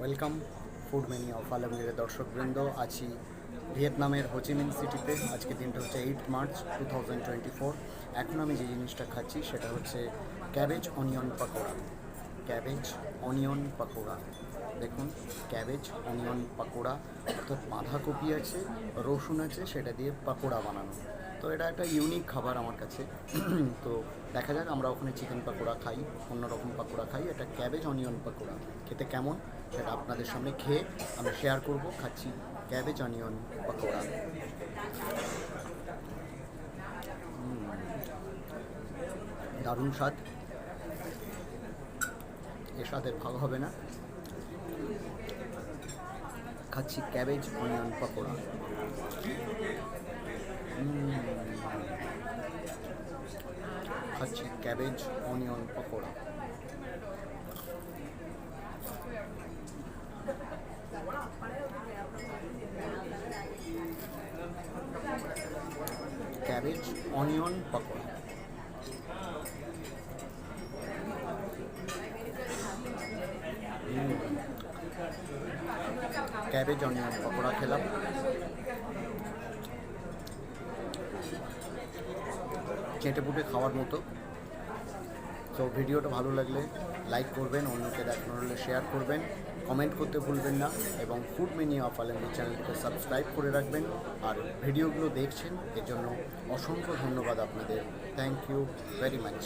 Welcome food many of আলমগীরের দর্শকবৃন্দ। আছি ভিয়েতনামের হোচিমিন সিটিতে। আজকে দিনটা হচ্ছে eight March two thousand twenty four. এখন আমি যে জিনিসটা খাচ্ছি সেটা হচ্ছে cabbage onion pakora. Cabbage onion pakora. দেখুন, ক্যাবেজ অনিয়ন পাকোড়া। অর্থাৎ বাঁধাকপি আছে, রসুন আছে, সেটা দিয়ে পাকোড়া বানানো। তো এটা একটা ইউনিক খাবার আমার কাছে। তো দেখা যাক, আমরা ওখানে চিকেন পাকোড়া খাই, অন্যরকম পাকোড়া খাই। এটা ক্যাবেজ অনিয়ন পাকোড়া। খেতে কেমন? সেটা আপনাদের সামনে খেয়ে আমি শেয়ার করব। খাচ্ছি ক্যাবেজ অনিয়ন পাকোড়া। দারুণ স্বাদ। এ স্বাদের ভাগ হবে না। খাচ্ছি ক্যাবেজ অনিয়ন পাকোড়া। খাচ্ছি cabbage onion pakora. Cabbage onion pakora. Cabbage onion pakora খেলাম। চেটে পুটে খাওয়ার মতো। তো ভিডিওটা ভালো লাগলে লাইক করবেন, অন্যকে দেখানো হলে শেয়ার করবেন। কমেন্ট করতে ভুলবেন না এবং ফুড মেনি অফ আলমী চ্যানেলটিকে সাবস্ক্রাইব করে রাখবেন। আর ভিডিওগুলো দেখছেন, এর জন্য অসংখ্য ধন্যবাদ আপনাদের। Thank you very much